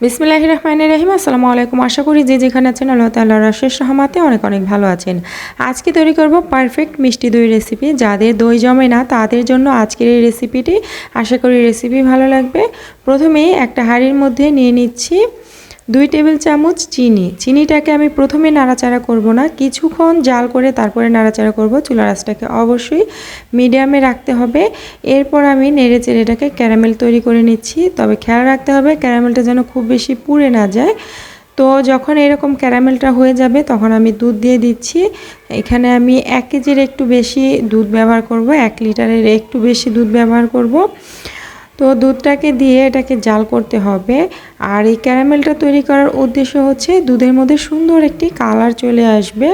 বিসমিল্লাহ রহমান রহিম আসসালামু আলাইকুম আশা করি যে যেখানে আছেন আল্লাহ তাল্লাহ রাশেষ রহমাতে অনেক অনেক ভালো আছেন। আজকে তৈরি করব পারফেক্ট মিষ্টি দই রেসিপি। যাদের দই জমে না, তাদের জন্য আজকের এই রেসিপিটি। আশা করি রেসিপি ভালো লাগবে। প্রথমেই একটা হাঁড়ির মধ্যে নিয়ে নিচ্ছি দুই টেবিল চামচ চিনি। চিনিটাকে আমি প্রথমে নাড়াচাড়া করব না। কিছুক্ষণ জাল করে তারপরে নাড়াচাড়া করব। চুলা রাসটাকে অবশ্যই মিডিয়ামে রাখতে হবে। এরপর আমি নেড়ে চেড়ে এটাকে ক্যারামেল তৈরি করে নিচ্ছি। তবে খেয়াল রাখতে হবে, ক্যারামেলটা যেন খুব বেশি পুড়ে না যায়। তো যখন এরকম ক্যারামেলটা হয়ে যাবে, তখন আমি দুধ দিয়ে দিচ্ছি। এখানে আমি এক কেজির একটু বেশি দুধ ব্যবহার করব। এক লিটারের একটু বেশি দুধ ব্যবহার করব। তো দুধটাকে দিয়ে এটাকে জাল করতে হবে। আর এই ক্যারামেলটা তৈরি করার উদ্দেশ্য হচ্ছে দুধের মধ্যে সুন্দর একটি কালার চলে আসবে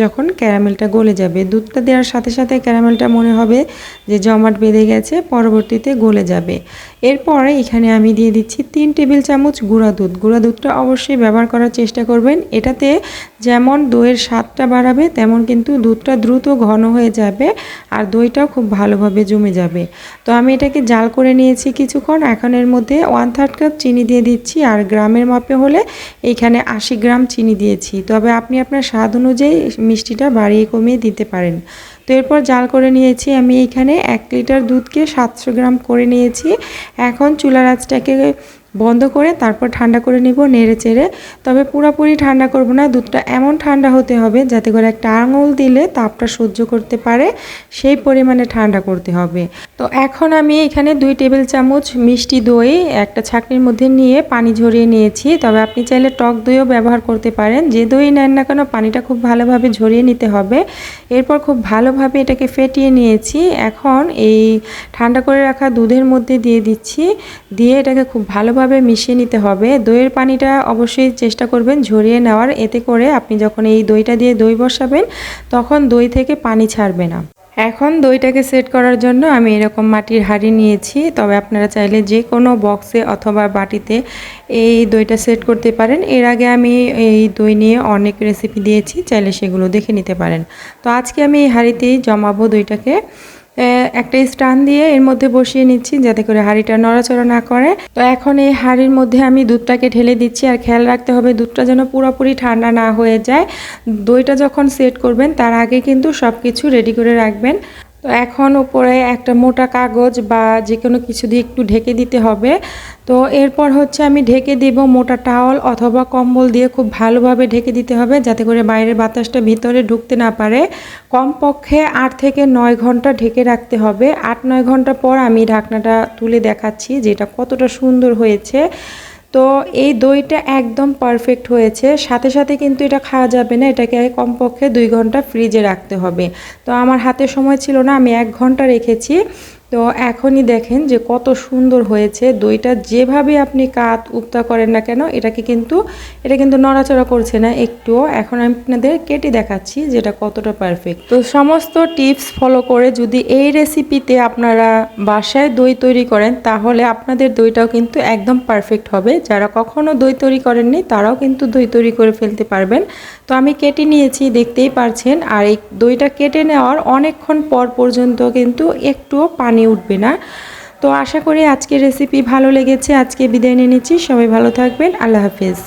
যখন ক্যারামেলটা গলে যাবে। দুধটা দেওয়ার সাথে সাথে ক্যারামেলটা মনে হবে যে জমাট বেঁধে গেছে, পরবর্তীতে গলে যাবে। এরপরে এখানে আমি দিয়ে দিচ্ছি তিন টেবিল চামচ গুঁড়া দুধ। গুঁড়া দুধটা অবশ্যই ব্যবহার করার চেষ্টা করবেন। এটাতে যেমন দইয়ের স্বাদটা বাড়াবে, তেমন কিন্তু দুধটা দ্রুত ঘন হয়ে যাবে আর দইটাও খুব ভালোভাবে জমে যাবে। তো আমি এটাকে জাল করে নিয়েছি কিছুক্ষণ। এখন এর মধ্যে ওয়ান থার্ড কাপ চিনি দিয়ে দিচ্ছি আর গ্রামের মাপে হলে এইখানে আশি গ্রাম চিনি দিয়েছি। তবে আপনি আপনার স্বাদ অনুযায়ী মিষ্টিটা বাড়িয়ে কমিয়ে দিতে পারেন। তো এরপর জাল করে নিয়েছি আমি এখানে এক লিটার দুধকে সাতশো গ্রাম করে নিয়েছি। এখন চুলার আঁচটাকে বন্ধ করে তারপর ঠান্ডা করে নিব নেড়ে চেড়ে। তবে পুরোপুরি ঠান্ডা করব না, দুধটা এমন ঠান্ডা হতে হবে যাতে করে একটা আঙুল দিলে তাপটা সহ্য করতে পারে, সেই পরিমাণে ঠান্ডা করতে হবে। তো এখন আমি এখানে দুই টেবিল চামচ মিষ্টি দই, একটা ছাকনির মধ্যে নিয়ে পানি ঝরিয়ে নিয়েছি। তবে আপনি চাইলে টক দইও ব্যবহার করতে পারেন। যে দই নেন না কেন, পানিটা খুব ভালোভাবে ঝরিয়ে নিতে হবে। এরপর খুব ভালোভাবে এটাকে ফেটিয়ে নিয়েছি। এখন এই ঠান্ডা করে রাখা দুধের মধ্যে দিয়ে দিচ্ছি। দিয়ে এটাকে খুব ভালোভাবে ভালোভাবে মিশিয়ে নিতে হবে। দইয়ের পানিটা অবশ্যই চেষ্টা করবেন ঝরিয়ে নেওয়ার। এতে করে আপনি যখন এই দইটা দিয়ে দই বসাবেন, তখন দই থেকে পানি ছাড়বে না। এখন দইটাকে সেট করার জন্য আমি এরকম মাটির হাঁড়ি নিয়েছি। তবে আপনারা চাইলে যে কোনো বক্সে অথবা বাটিতে এই দইটা সেট করতে পারেন। এর আগে আমি এই দই নিয়ে অনেক রেসিপি দিয়েছি। চাইলে সেগুলো দেখে নিতে পারেন। তো আজকে আমি এই হাঁড়িতেই জমাবো দইটাকে। একটা স্টান দিয়ে এর মধ্যে বসিয়ে নিচ্ছি যাতে করে হাঁড়িটা নড়াচড়া না করে। তো এখন এই হাঁড়ির মধ্যে আমি দুধটাকে ঢেলে দিচ্ছি আর খেয়াল রাখতে হবে দুধটা যেন পুরোপুরি ঠান্ডা না হয়ে যায়। দইটা যখন সেট করবেন তার আগে কিন্তু সব কিছু রেডি করে রাখবেন। তো এখন উপরে একটা মোটা কাগজ বা যে কোনো কিছু দিয়ে একটু ঢেকে দিতে হবে। তো এরপর হচ্ছে আমি ঢেকে দিব মোটা টাওয়াল অথবা কম্বল দিয়ে খুব ভালোভাবে ঢেকে দিতে হবে যাতে করে বাইরের বাতাসটা ভিতরে ঢুকতে না পারে। কমপক্ষে আট থেকে নয় ঘণ্টা ঢেকে রাখতে হবে। আট নয় ঘণ্টা পর আমি ঢাকনাটা তুলে দেখাচ্ছি যেটা কতটা সুন্দর হয়েছে। তো এই দইটা একদম পারফেক্ট হয়েছে। সাথে সাথে কিন্তু এটা খাওয়া যাবে না, এটাকে কমপক্ষে দুই ঘণ্টা ফ্রিজে রাখতে হবে। তো আমার হাতে সময় ছিল না, আমি এক ঘণ্টা রেখেছি। তো এখনই দেখেন যে কত সুন্দর হয়েছে। দইটা যেভাবে আপনি কাত উপ্তা করেন না কেন, এটাকে কিন্তু, এটা কিন্তু নড়াচড়া করছে না একটুও। এখন আমি আপনাদের কেটে দেখাচ্ছি যেটা কতটা পারফেক্ট তো সমস্ত টিপস ফলো করে যদি এই রেসিপিতে আপনারা বাসায় দই তৈরি করেন, তাহলে আপনাদের দইটাও কিন্তু একদম পারফেক্ট হবে। যারা কখনো দই তৈরি করেননি, তারাও কিন্তু দই তৈরি করে ফেলতে পারবেন। তো আমি কেটে নিয়েছি, দেখতেই পারছেন। আর এই দইটা কেটে নেওয়ার অনেকক্ষণ পর পর্যন্ত কিন্তু একটুও পানি পানি উঠবে না। তো আশা করি আজকে রেসিপি ভালো লেগেছে। আজকে বিদায় নিয়ে নিচ্ছি। সবাই ভালো থাকবেন। আল্লাহ হাফিজ।